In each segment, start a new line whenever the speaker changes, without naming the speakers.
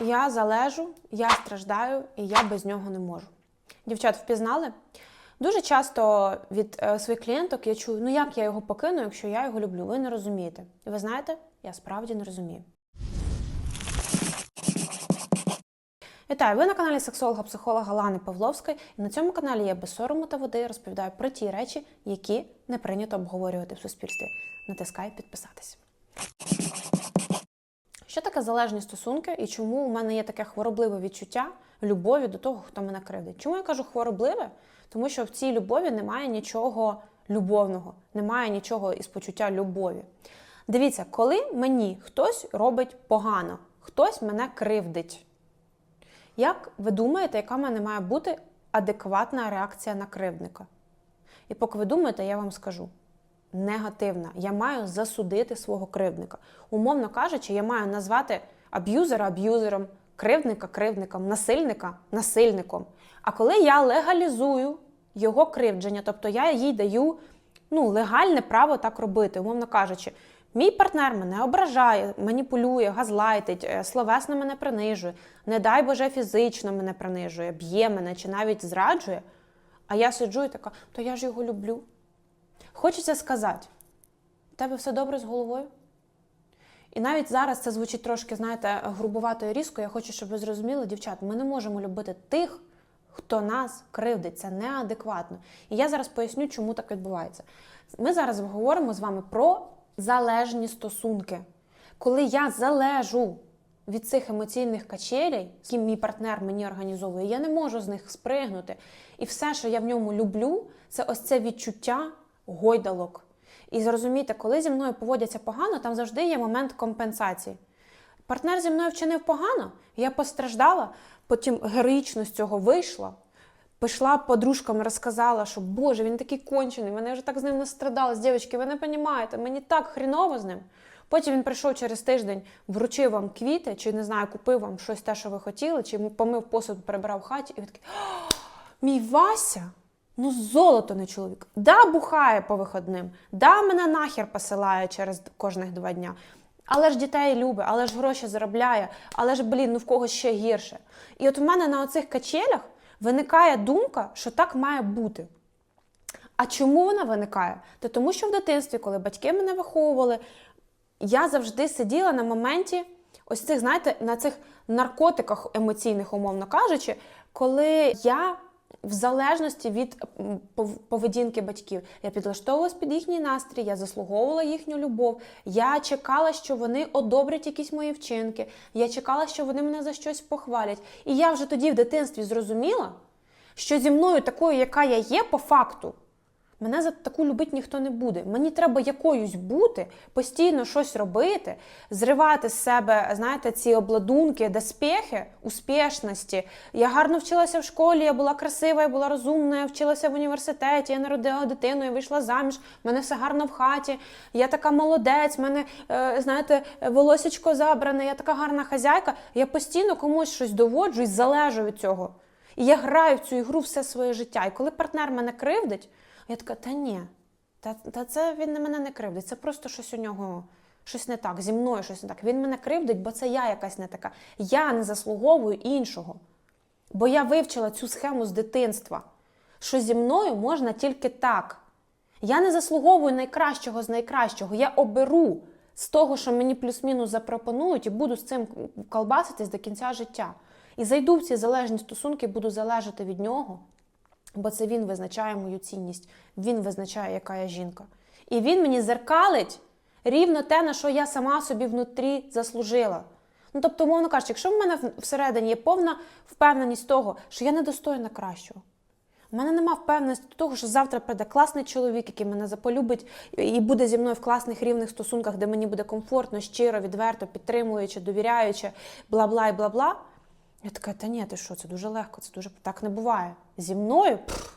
Я залежу, я страждаю, і я без нього не можу. Дівчат, впізнали? Дуже часто від е, своїх клієнток я чую, ну як я його покину, якщо я його люблю. Ви не розумієте. І ви знаєте, я справді не розумію. Вітаю! Ви на каналі сексолога-психолога Лани Павловської. І на цьому каналі я без сорому та води розповідаю про ті речі, які не прийнято обговорювати в суспільстві. Натискай підписатись. Що таке залежні стосунки і чому у мене є таке хворобливе відчуття любові до того, хто мене кривдить? Чому я кажу хворобливе? Тому що в цій любові немає нічого любовного, немає нічого із почуття любові. Дивіться, коли мені хтось робить погано, хтось мене кривдить. Як ви думаєте, яка в мене має бути адекватна реакція на кривдника? І поки ви думаєте, я вам скажу: негативна. Я маю засудити свого кривдника. Умовно кажучи, я маю назвати аб'юзера аб'юзером, кривдника кривдником, насильника насильником. А коли я легалізую його кривдження, тобто я їй даю ну, легальне право так робити, умовно кажучи, Мій партнер мене ображає, маніпулює, газлайтить, е, словесно мене принижує, не дай Боже, фізично мене принижує, б'є мене чи навіть зраджує. А я сиджу і така, то я ж його люблю. Хочеться сказати, у тебе все добре з головою? І навіть зараз це звучить трошки, знаєте, грубувато і різко. Я хочу, щоб ви зрозуміли, дівчат, ми не можемо любити тих, хто нас кривдить. Це неадекватно. І я зараз поясню, чому так відбувається. Ми зараз говоримо з вами про залежні стосунки. Коли я залежу від цих емоційних качелей, які мій партнер мені організовує, я не можу з них спригнути. І все, що я в ньому люблю, це ось це відчуття гойдалок. І зрозумійте, коли зі мною поводяться погано, там завжди є момент компенсації. Партнер зі мною вчинив погано, я постраждала, потім героїчно з цього вийшла. Пішла подружкам, розказала, що Боже, він такий кончений, мене вже так з ним настрадалась. Дівчатки, ви не розумієте, мені так хріново з ним. Потім він прийшов через тиждень, вручив вам квіти, чи не знаю, купив вам щось те, що ви хотіли, чи помив посуд, перебирав в хаті, і ви такий, мій Вася, ну золото не чоловік. Да, бухає по виходним, да, мене нахер посилає через кожних два дня. Але ж дітей любить, але ж гроші заробляє, але ж, блін, ну в когось ще гірше. І от у мене на оцих качелях виникає думка, що так має бути. А чому вона виникає? Та тому, що в дитинстві, коли батьки мене виховували, я завжди сиділа на моменті ось цих, знаєте, на цих наркотиках емоційних, умовно кажучи, коли я. В залежності від поведінки батьків я підлаштовувалась під їхній настрій, я заслуговувала їхню любов. Я чекала, що вони одобрять якісь мої вчинки. Я чекала, що вони мене за щось похвалять. І я вже тоді в дитинстві зрозуміла, що зі мною такою, яка я є, по факту, Мене за таку любити ніхто не буде. Мені треба якоюсь бути, постійно щось робити, зривати з себе, знаєте, ці обладунки, доспехи, успішності. Я гарно вчилася в школі, я була красива, я була розумна, я вчилася в університеті, я народила дитину, я вийшла заміж, в мене все гарно в хаті. Я така молодець, в мене, е, знаєте, волосечко забране, я така гарна хазяйка. Я постійно комусь щось доводжу і залежу від цього. І я граю в цю ігру все своє життя. І коли партнер мене кривдить. Я така, та ні, та, та це він мене не кривдить, це просто щось у нього. Щось не так, зі мною щось не так. Він мене кривдить, бо це я якась не така. Я не заслуговую іншого. Бо я вивчила цю схему з дитинства, що зі мною можна тільки так. Я не заслуговую найкращого з найкращого. Я оберу з того, що мені плюс-мінус запропонують, і буду з цим колбаситись до кінця життя. І зайду в ці залежні стосунки, буду залежати від нього. Бо це він визначає мою цінність, він визначає, яка я жінка. І він мені зеркалить рівно те, на що я сама собі внутрі заслужила. Ну, тобто, умовно кажучи, якщо в мене всередині є повна впевненість того, що я недостойна кращого. У мене нема впевненості того, що завтра прийде класний чоловік, який мене заполюбить і буде зі мною в класних рівних стосунках, де мені буде комфортно, щиро, відверто, підтримуючи, довіряючи, бла бла і бла бла. Я така, та ні, ти що, це дуже легко, це дуже так не буває. Зі мною? Пф.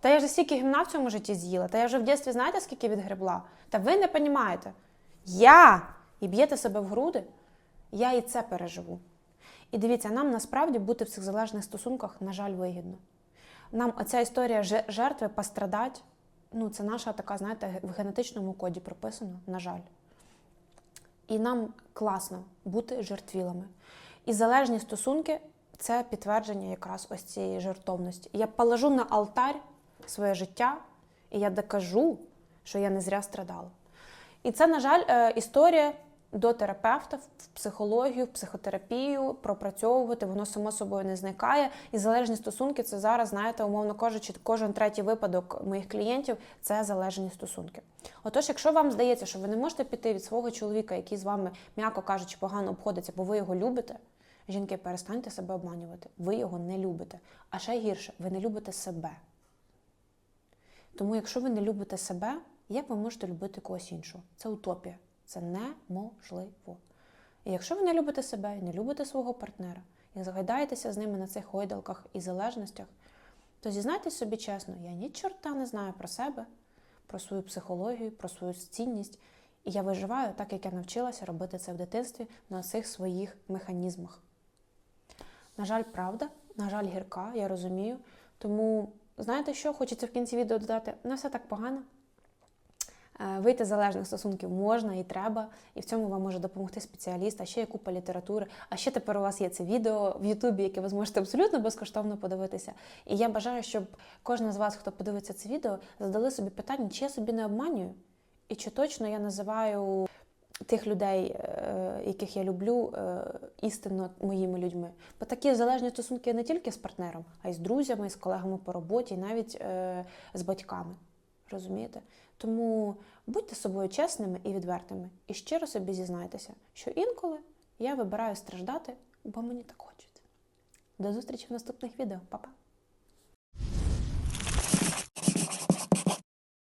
Та я вже стільки гімна в цьому житті з'їла, та я вже в дитинстві знаєте, скільки відгребла? Та ви не розумієте. Я і б'єте себе в груди, я і це переживу. І дивіться, нам насправді бути в цих залежних стосунках, на жаль, вигідно. Нам оця історія жертви пострадати, ну, це наша така, знаєте, в генетичному коді прописано, на жаль. І нам класно бути жертвілами. І залежні стосунки це підтвердження якраз ось цієї жертовності. Я положу на алтарь своє життя, і я докажу, що я не зря страдала. І це, на жаль, е, історія до терапевта в психологію, в психотерапію пропрацьовувати, воно само собою не зникає. І залежні стосунки це зараз, знаєте, умовно кажучи, кожен третій випадок моїх клієнтів це залежні стосунки. Отож, якщо вам здається, що ви не можете піти від свого чоловіка, який з вами, м'яко кажучи, погано обходиться, бо ви його любите. Жінки, перестаньте себе обманювати. Ви його не любите. А ще гірше, ви не любите себе. Тому, якщо ви не любите себе, як ви можете любити когось іншого? Це утопія. Це неможливо. І якщо ви не любите себе і не любите свого партнера, і загадаєтеся з ними на цих гойдалках і залежностях, то зізнайтесь собі чесно, я ні чорта не знаю про себе, про свою психологію, про свою цінність. І я виживаю так, як я навчилася робити це в дитинстві на цих своїх механізмах. На жаль, правда, на жаль, гірка, я розумію. Тому, знаєте що, хочеться в кінці відео додати, не все так погано. Е, Вийти з залежних стосунків можна і треба, і в цьому вам може допомогти спеціаліст, а ще є купа літератури. А ще тепер у вас є це відео в Ютубі, яке ви зможете абсолютно безкоштовно подивитися. І я бажаю, щоб кожен з вас, хто подивиться це відео, задали собі питання, чи я собі не обманюю, і чи точно я називаю тих людей, е, яких я люблю, е, істинно моїми людьми. Бо такі залежні стосунки не тільки з партнером, а й з друзями, і з колегами по роботі, і навіть е, з батьками. Розумієте? Тому будьте собою чесними і відвертими. І щиро собі зізнайтеся, що інколи я вибираю страждати, бо мені так хочеться. До зустрічі в наступних відео. Па-па!